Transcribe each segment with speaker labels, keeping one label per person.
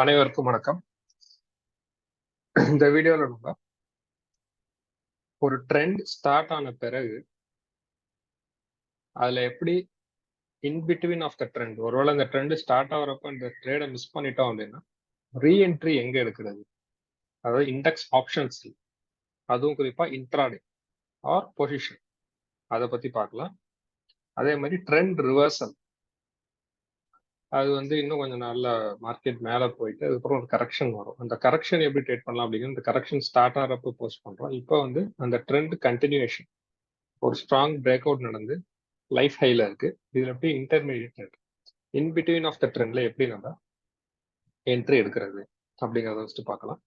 Speaker 1: அனைவருக்கும் வணக்கம். இந்த வீடியோல நம்ம ஒரு ட்ரெண்ட் ஸ்டார்ட் ஆன பிறகு அதுல எப்படி இன்பிட்வீன் ஆஃப் த ட்ரெண்ட் ஒருவேளை இந்த ட்ரெண்ட் ஸ்டார்ட் ஆகிறப்ப இந்த ட்ரேடை மிஸ் பண்ணிட்டோம் அப்படின்னா ரீஎன்ட்ரி எங்க எடுக்கிறது? அதாவது இண்டெக்ஸ் ஆப்ஷன்ஸ் அதுவும் குறிப்பா இன்ட்ராடே ஆர் பொசிஷன் அதை பத்தி பார்க்கலாம். அதே மாதிரி ட்ரெண்ட் ரிவர்சல் அது வந்து இன்னும் கொஞ்சம் நல்ல மார்க்கெட் மேலே போயிட்டு அதுக்கப்புறம் ஒரு கரெக்ஷன் வரும். அந்த கரெக்ஷன் எப்படி ட்ரேட் பண்ணலாம் அப்படிங்கிற இந்த கரெக்ஷன் ஸ்டார்ட் ஆகிறப்ப போஸ்ட் பண்றோம். இப்போ வந்து அந்த ட்ரெண்ட் கண்டினியூஷன் ஒரு ஸ்ட்ராங் பிரேக் அவுட் நடந்து லைஃப் ஹைல இருக்கு. இதுல எப்படி intermediate trend in between of the ட்ரெண்ட்ல எப்படி நம்ம என்ட்ரி எடுக்கிறது அப்படிங்கிறத ஃபஸ்ட்டு பார்க்கலாம்.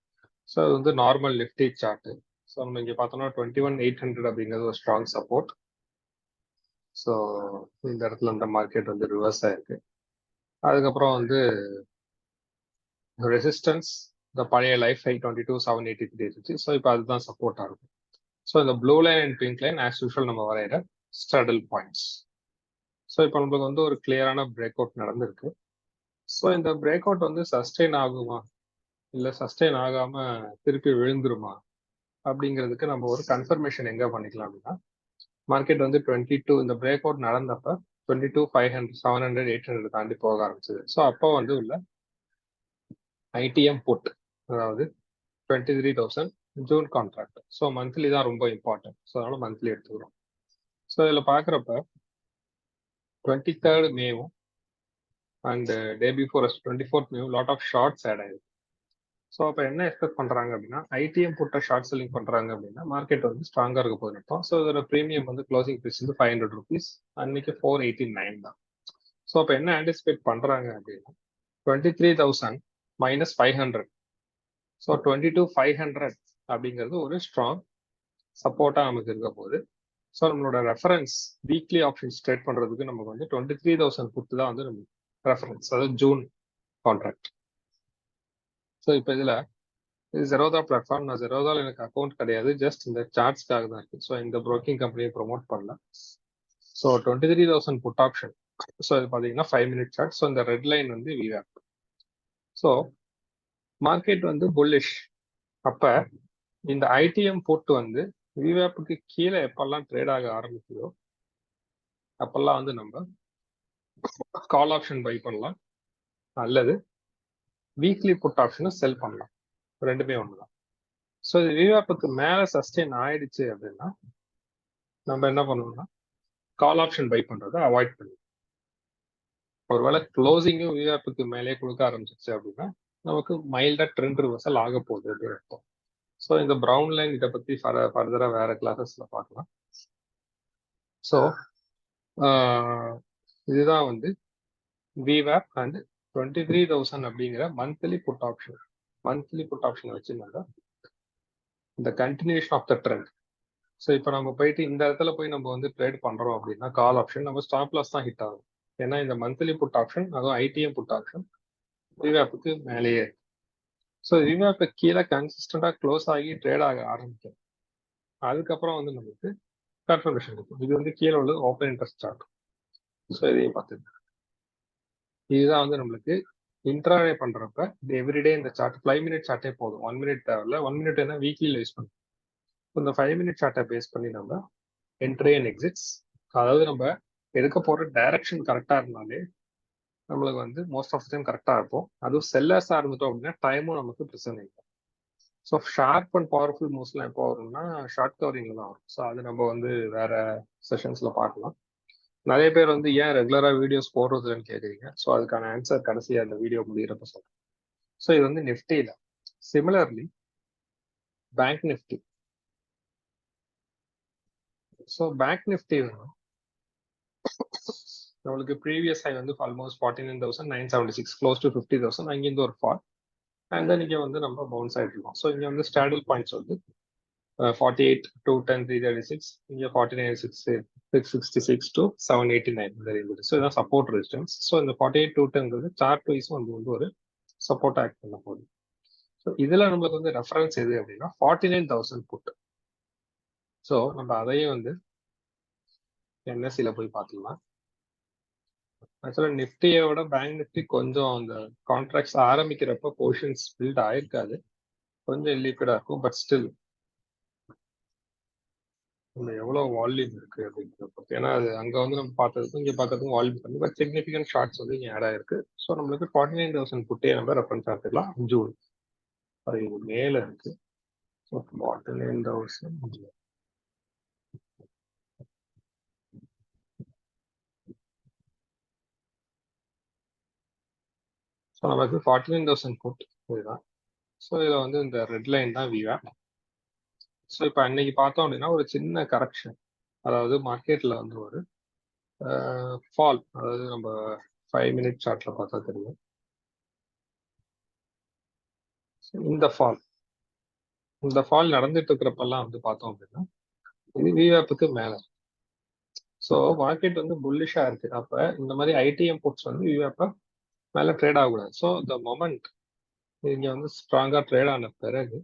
Speaker 1: ஸோ அது வந்து நார்மல் நிஃப்டி சார்ட்டு ஸோ நம்ம இங்கே பார்த்தோம்னா டுவெண்ட்டி ஒன் எயிட் ஹண்ட்ரட் அப்படிங்கிறது ஒரு ஸ்ட்ராங் சப்போர்ட் ஸோ இந்த இடத்துல இந்த மார்க்கெட் வந்து ரிவர்ஸ் ஆயிருக்கு. அதுக்கப்புறம் வந்து ரெசிஸ்டன்ஸ் இந்த பழைய life five twenty two seven eighty three இருந்துச்சு. ஸோ இப்போ அதுதான் சப்போர்ட்டாக இருக்கும். ஸோ இந்த blue line and pink line as usual நம்ம வரைகிற ஸ்டடல் பாயிண்ட்ஸ் ஸோ இப்போ நம்மளுக்கு வந்து ஒரு கிளியரான பிரேக் அவுட் நடந்திருக்கு. ஸோ இந்த பிரேக் அவுட் வந்து சஸ்டெயின் ஆகுமா? இல்லை சஸ்டெயின் ஆகாமல் திருப்பி விழுந்துருமா? அப்படிங்கிறதுக்கு நம்ம ஒரு கன்ஃபர்மேஷன் எங்கே பண்ணிக்கலாம் அப்படின்னா மார்க்கெட் வந்து டுவெண்ட்டி டூ இந்த break out நடந்தப்ப twenty two five hundred seven hundred eight hundred தாண்டி போக ஆரம்பிச்சது. ஸோ அப்போ வந்து உள்ள ஐடிஎம் புட் அதாவது twenty three thousand June contract so monthly தான் ரொம்ப இம்பார்ட்டன்ட் ஸோ அதனால மந்த்லி எடுத்துக்கிறோம். ஸோ இதில் பார்க்குறப்ப டுவெண்ட்டி தேர்ட் மேவும் and day before twenty fourth மேவும் லாட் ஆஃப் ஷார்ட்ஸ் ஆட் ஆயிருக்கு. ஸோ அப்போ என்ன எக்ஸ்பெக்ட் பண்ணுறாங்க அப்படின்னா ஐடிஎம் போட்ட ஷார்ட் செல்லிங் பண்ணுறாங்க அப்படின்னா மார்க்கெட் வந்து ஸ்ட்ராங்காக இருக்க போகுது நிற்போம் ஸோ இதோட ப்ரீமியம் வந்து க்ளோசிங் ப்ரைஸ் வந்து ஃபைவ் ஹண்ட்ரட் ருபீஸ் அன்னைக்கு ஃபோர் எயிட்டி நைன் தான். ஸோ அப்போ என்ன ஆன்டிசிபேட் பண்ணுறாங்க அப்படின்னா twenty three thousand minus five hundred so twenty two five hundred அப்படிங்கிறது ஒரு ஸ்ட்ராங் சப்போர்ட்டாக நமக்கு இருக்க போகுது ஸோ நம்மளோட ரெஃபரன்ஸ் வீக்லி ஆப்ஷன்ஸ் ட்ரேட் பண்ணுறதுக்கு நமக்கு வந்து டுவெண்ட்டி த்ரீ தௌசண்ட் கொடுத்து தான் வந்து நம்ம ரெஃபரன்ஸ் அதாவது ஜூன் கான்ட்ராக்ட் ஸோ இப்போ இதில் இது ஜெரோதா பிளாட்ஃபார்ம் நான் ஜெரோதாவில் எனக்கு அக்கௌண்ட் கிடையாது. ஜஸ்ட் இந்த சார்ட்ஸ்க்காக தான் இருக்கு. ஸோ இந்த ப்ரோக்கிங் கம்பெனியை ப்ரொமோட் பண்ணல. So twenty three thousand put option so இது பார்த்தீங்கன்னா ஃபைவ் மினிட் சார்ட் ஸோ இந்த ரெட் லைன் வந்து விவேக் ஸோ மார்க்கெட் வந்து புல்லிஷ் அப்போ இந்த ஐடிஎம் போட்டு வந்து விவேப்புக்கு கீழே எப்பெல்லாம் ட்ரேட் ஆக ஆரம்பிக்குதோ அப்பெல்லாம் வந்து நம்ம கால் ஆப்ஷன் பை பண்ணலாம். அல்லது வீக்லி புட் ஆப்ஷனும் செல் பண்ணலாம். ரெண்டுமே ஒன்று தான் ஸோ இது விவாப்புக்கு மேலே சஸ்டெயின் ஆயிடுச்சு அப்படின்னா நம்ம என்ன பண்ணணும்னா கால் ஆப்ஷன் பை பண்ணுறதை அவாய்ட் பண்ணி ஒருவேளை க்ளோசிங்கும் விவாப்புக்கு மேலே கொடுக்க ஆரம்பிச்சிச்சு அப்படின்னா நமக்கு மைல்டா ட்ரெண்ட் ரிவர்சல் ஆக போகுது அப்படின்னு அர்த்தம். ஸோ இந்த ப்ரௌன் லைன் இதை பற்றி ஃபர்தராக வேற கிளாஸஸ்ல பார்க்கலாம். ஸோ இதுதான் வந்து விவேப் அண்ட் டுவெண்ட்டி த்ரீ தௌசண்ட் அப்படிங்கிற monthly put option monthly put option வச்சுருந்தாங்க. இந்த continuation of the trend so இப்போ நம்ம போயிட்டு இந்த இடத்துல போய் நம்ம வந்து ட்ரேட் பண்ணுறோம் அப்படின்னா கால் ஆப்ஷன் நம்ம ஸ்டாப் லாஸ் தான் ஹிட் ஆகும். ஏன்னா இந்த மந்த்லி புட் ஆப்ஷன் அதுவும் ஐடிஎம் புட் ஆப்ஷன் ரிவேப்புக்கு மேலேயே ஸோ விவேப்பு கீழே கன்சிஸ்டண்டாக க்ளோஸ் ஆகி ட்ரேட் ஆக ஆரம்பிக்கும். அதுக்கப்புறம் வந்து நமக்கு கன்ஃபர்மேஷன் இருக்கும் இது வந்து கீழே உள்ளது ஓப்பன் இன்ட்ரெஸ்ட் சார்ட் ஸோ இதையும் பார்த்துக்கலாம். இதுதான் வந்து நம்மளுக்கு இன்ட்ராடே பண்றப்ப எவ்ரிடே இந்த சார்ட் ஃபைவ் மினிட் சார்ட்டே போதும். ஒன் மினிட் தேவையில்ல. ஒன் மினிட் என்ன வீக்லியில் யூஸ் பண்ணும் இந்த ஃபைவ் மினிட் சார்ட்டை பேஸ் பண்ணி நம்ம என்ட்ரி அண்ட் எக்ஸிட்ஸ் அதாவது நம்ம எடுக்க போகிற டைரக்ஷன் கரெக்டாக இருந்தாலே நம்மளுக்கு வந்து மோஸ்ட் ஆஃப் டைம் கரெக்டாக இருக்கும். அதுவும் செல்லர்ஸாக இருந்துட்டோம் அப்படின்னா டைமும் நமக்கு பிரச்சனை இல்லை. ஸோ ஷார்ப் அண்ட் பவர்ஃபுல் மூவ்ஸ்லாம் எப்போ வரும்னா ஷார்ட் கவரிங்கில் தான் வரும். ஸோ அது நம்ம வந்து வேற செஷன்ஸில் பார்க்கலாம். நிறைய பேர் வந்து ஏன் ரெகுலரா வீடியோஸ் போடுறதுன்னு கேக்குறீங்க? ஸோ அதுக்கான ஆன்சர் கடைசியா அந்த வீடியோ முடிகிறப்ப சொல்றேன். ஸோ இது வந்து நிஃப்டியில similarly bank Nifty so bank Nifty நம்மளுக்கு ப்ரீவியஸ் ஹை வந்து almost forty nine thousand nine seventy six close to fifty thousand அங்கேருந்து ஒரு ஃபால் அண்ட் தென் இங்கே வந்து நம்ம பவுன்ஸ் ஆகிட்டு இருக்கோம். ஸோ இங்கே வந்து ஸ்டாடில் பாயிண்ட்ஸ் வந்து forty eight two ten three thirty six இங்கே forty nine six six sixty six two seven eighty nine இந்த ரேஞ்ச் ஸோ இதான் சப்போர்ட் ரெசிஸ்டன்ஸ் ஸோ இந்த ஃபார்ட்டி எயிட் டூ டென்ங்கிறது சார்ட் வைஸ் வந்து வந்து ஒரு சப்போர்ட் ஆக்ட் பண்ண போகுது. ஸோ இதில் நம்மளுக்கு வந்து ரெஃபரன்ஸ் எது அப்படின்னா forty nine thousand put so நம்ம அதையும் வந்து என்எஸ்சியில் போய் பார்த்துக்கலாம். ஆக்சுவலாக நிஃப்டியோட பேங்க் நிஃப்டி கொஞ்சம் அந்த கான்ட்ராக்ட்ஸ் ஆரம்பிக்கிறப்ப போர்ஷன்ஸ் பில்ட் ஆயிருக்காது. கொஞ்சம் லீக்கடாக இருக்கும் பட் ஸ்டில் நம்ம எவ்வளவு வால்யூம் இருக்கு அப்படிங்கிறத பொறுத்து. ஏன்னா அது அங்க வந்து நம்ம பார்த்ததுக்கும் இங்க பார்த்ததுக்கும் வால்யூம் பண்ணி பட் சிக்னிஃபிகன்ட் ஷார்ட்ஸ் வந்து இங்க ஆட் ஆயிருக்கு. ஸோ நம்மளுக்கு ஃபார்ட்டி நைன் தௌசண்ட் புட்டே நம்ம ரெஃபரன்ஸ் எடுத்துக்கலாம். ஜூன் அது இது மேல இருக்கு. So forty nine thousand so நமக்கு ஃபார்ட்டி நைன் தௌசண்ட் புட் இதுதான். ஸோ இதில் வந்து இந்த ரெட் லைன் தான் விவேப் ஸோ இப்போ அன்னைக்கு பார்த்தோம் அப்படின்னா ஒரு சின்ன கரெக்ஷன் அதாவது மார்க்கெட்டில் வந்து ஒரு ஃபால் அதாவது நம்ம ஃபைவ் மினிட் சார்ட்ல பார்த்தா தெரியும். இந்த ஃபால் இந்த ஃபால் நடந்துட்டு இருக்கிறப்பெல்லாம் வந்து பார்த்தோம் அப்படின்னா இது விவேப்புக்கு மேலே. ஸோ மார்க்கெட் வந்து புல்லிஷா இருக்கு. அப்ப இந்த மாதிரி ஐடிஎம் புட்ஸ் வந்து விவேப்பை மேல ட்ரேட் ஆகக்கூடாது. ஸோ த மொமெண்ட் இங்க வந்து ஸ்ட்ராங்கா ட்ரேட் ஆன பிறகு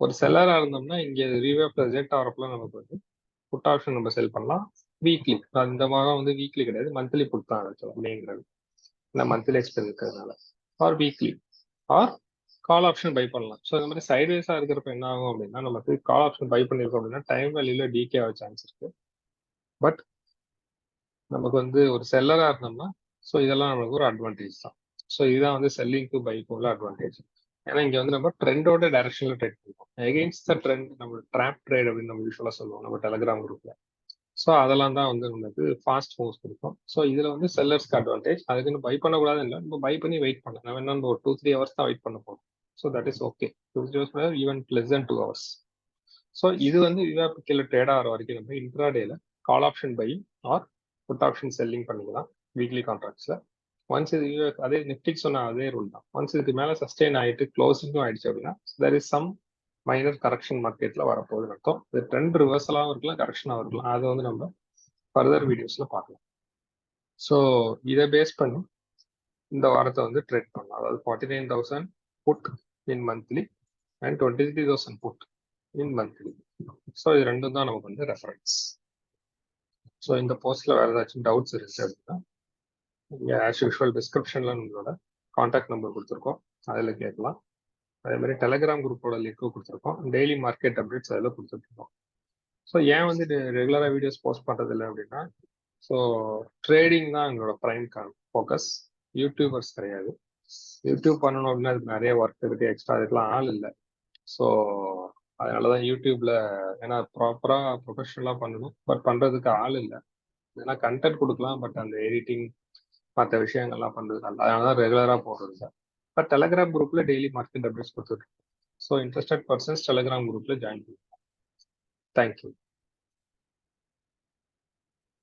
Speaker 1: ஒரு செல்லராக இருந்தோம்னா இங்கே ரீவே ரிஜெக்ட் ஆகிறப்பல நமக்கு வந்து புட் ஆப்ஷன் நம்ம செல் பண்ணலாம். வீக்லி இந்த மாதம் வந்து வீக்லி கிடையாது மந்த்லி புட் தான் அப்படிங்கிறது. இந்த மந்த்லி எக்ஸ்பென்ஸ் இருக்கிறதுனால. Or weekly or call option buy பண்ணலாம். ஸோ இந்த மாதிரி சைட்வேஸாக இருக்கிறப்ப என்ன ஆகும் அப்படின்னா நமக்கு கால் ஆப்ஷன் பை பண்ணியிருக்கோம் அப்படின்னா டைம் வேல்யூவில் டிகே ஆக சான்ஸ் இருக்கு. பட் நமக்கு வந்து ஒரு செல்லராக இருந்தோம்னா ஸோ இதெல்லாம் நமக்கு ஒரு அட்வான்டேஜ் தான். ஸோ இதுதான் வந்து செல்லிங் டு பைக்கு உள்ள அட்வான்டேஜ் ஏன்னா இங்க வந்து நம்ம ட்ரெண்டோட டைரக்ஷன்ல ட்ரேட் பண்ணுவோம் எகெயின்ஸ்ட் த ட்ரெண்ட் நம்ம ட்ராப் ட்ரேட் அப்படின்னு நம்ம யூஸ்வலா சொல்லுவோம். நம்ம டெலகிராம் குரூப்ல ஸோ அதெல்லாம் தான் வந்து நமக்கு ஃபாஸ்ட் மூவ்ஸ் கொடுக்கும். ஸோ இதுல வந்து செல்லர்ஸ்க்கு அட்வான்டேஜ் அதுக்குன்னு பை பண்ணக்கூடாது இல்லை. நம்ம பை பண்ணி வெயிட் பண்ணலாம். நம்ம என்ன ஒரு டூ த்ரீ ஹவர்ஸ் தான் வெயிட் பண்ண போகிறோம் so that is okay two three hours even less then two hours so இது வந்து விவாப்பு கீழே ட்ரேட் ஆகிற வரைக்கும் நம்ம இன்ட்ராடேல call option buy or put option selling பண்ணிக்கலாம். வீக்லி கான்ட்ராக்ட்ஸில் ஒன்ஸ் இது அதே நெட்ஃபிளிக்ஸ் சொன்ன அதே ரூல் தான். ஒன்ஸ் இதுக்கு மேலே சஸ்டெயின் ஆகிட்டு க்ளோசிங்கும் ஆயிடுச்சு அப்படின்னா there is some minor correction மார்க்கெட்டில் வரப்போகுதுன்னு அர்த்தம். இது ட்ரெண்ட் ரிவர்சலாகவும் இருக்கலாம் கரெக்ஷனாகவும் இருக்கலாம். அதை வந்து நம்ம ஃபர்தர் வீடியோஸில் பார்க்கலாம். ஸோ இதை பேஸ் பண்ணி இந்த வாரத்தை வந்து ட்ரேட் பண்ணலாம். அதாவது forty nine thousand put in monthly and twenty three thousand put in monthly so இது ரெண்டும் தான் நமக்கு வந்து ரெஃபரன்ஸ் ஸோ இந்த போஸ்ட்டில் வேறு ஏதாச்சும் டவுட்ஸ் இருந்துச்சு அப்படின்னா நீங்கள் ஆஸ் யூஷுவல் டிஸ்கிரிப்ஷனில் நம்மளோட காண்டாக்ட் நம்பர் கொடுத்துருக்கோம். அதில் கேட்கலாம். அதே மாதிரி டெலகிராம் குரூப்போட லிங்க்கும் கொடுத்துருக்கோம். டெய்லி மார்க்கெட் அப்டேட்ஸ் அதில் கொடுத்துருக்கோம். ஸோ ஏன் வந்து ரெகுலராக வீடியோஸ் போஸ்ட் பண்ணுறது இல்லை அப்படின்னா ஸோ ட்ரேடிங் தான் எங்களோட ப்ரைம் ஃபோக்கஸ் யூடியூபர்ஸ் கிடையாது. யூடியூப் பண்ணணும் அப்படின்னா அதுக்கு நிறைய ஒர்க் இருக்குது எக்ஸ்ட்ரா அதுக்கெல்லாம் ஆள் இல்லை. ஸோ அதனால தான் யூடியூப்ல ஏன்னா ப்ராப்பராக ப்ரொஃபஷனலாக பண்ணணும். பட் பண்ணுறதுக்கு ஆள் இல்லை. ஏன்னா கண்டென்ட் கொடுக்கலாம் பட் அந்த எடிட்டிங் மற்ற விஷயங்கள்லாம் பண்ணுறது நல்லா அதனால தான் ரெகுலராக போடுறது சார் பட் டெலகிராம் குரூப்ல டெய்லி மார்க்கெட் அப்டேட்ஸ் கொடுத்துருக்கோம் ஸோ இன்ட்ரெஸ்டட் பர்சன்ஸ் டெலகிராம் குரூப்ல ஜாயின் பண்ணுங்க தேங்க்யூ